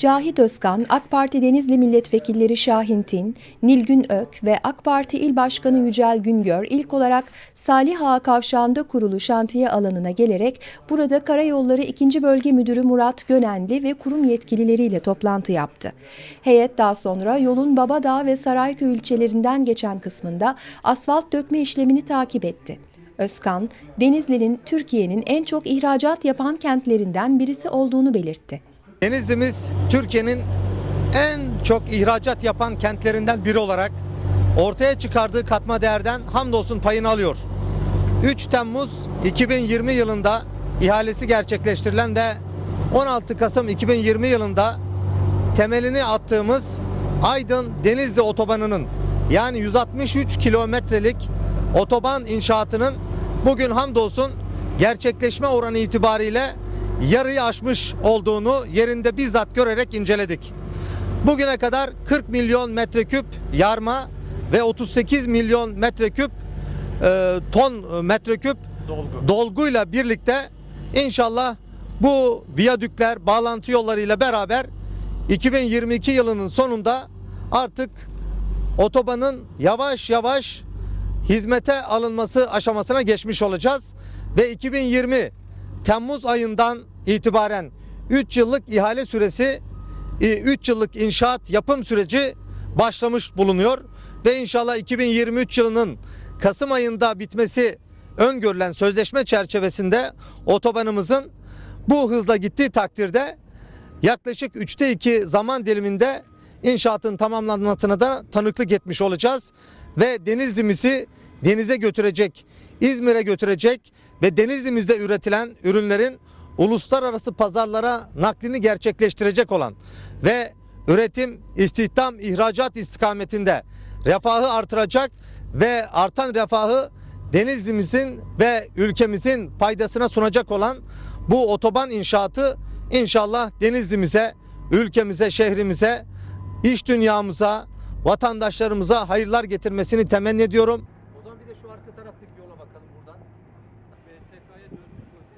Cahit Özkan, AK Parti Denizli Milletvekilleri Şahin Tin, Nilgün Ök ve AK Parti İl Başkanı Yücel Güngör ilk olarak Salih Ağa Kavşağı'nda kurulu şantiye alanına gelerek burada Karayolları 2. Bölge Müdürü Murat Gönenli ve kurum yetkilileriyle toplantı yaptı. Heyet daha sonra yolun Babadağ ve Sarayköy ilçelerinden geçen kısmında asfalt dökme işlemini takip etti. Özkan, Denizli'nin Türkiye'nin en çok ihracat yapan kentlerinden birisi olduğunu belirtti. Denizli'miz Türkiye'nin en çok ihracat yapan kentlerinden biri olarak ortaya çıkardığı katma değerden hamdolsun payını alıyor. 3 Temmuz 2020 yılında ihalesi gerçekleştirilen ve 16 Kasım 2020 yılında temelini attığımız Aydın Denizli otobanının yani 163 kilometrelik otoban inşaatının bugün hamdolsun gerçekleşme oranı itibariyle yarıyı aşmış olduğunu yerinde bizzat görerek inceledik. Bugüne kadar 40 milyon metreküp yarma ve 38 milyon metreküp e, ton metreküp Dolgu. dolguyla birlikte inşallah bu viyadükler bağlantı yollarıyla beraber 2022 yılının sonunda artık otobanın yavaş yavaş hizmete alınması aşamasına geçmiş olacağız. Ve 2020 Temmuz ayından itibaren 3 yıllık ihale süresi 3 yıllık inşaat yapım süreci başlamış bulunuyor. Ve inşallah 2023 yılının Kasım ayında bitmesi öngörülen sözleşme çerçevesinde otobanımızın bu hızla gittiği takdirde yaklaşık 3'te 2 zaman diliminde inşaatın tamamlanmasına da tanıklık etmiş olacağız. Ve Denizli'mizi denize götürecek, İzmir'e götürecek ve Denizli'mizde üretilen ürünlerin uluslararası pazarlara naklini gerçekleştirecek olan ve üretim, istihdam, ihracat istikametinde refahı artıracak ve artan refahı Denizli'mizin ve ülkemizin faydasına sunacak olan bu otoban inşaatı inşallah Denizli'mize, ülkemize, şehrimize, iş dünyamıza, vatandaşlarımıza hayırlar getirmesini temenni ediyorum arka taraftaki yola bakalım buradan.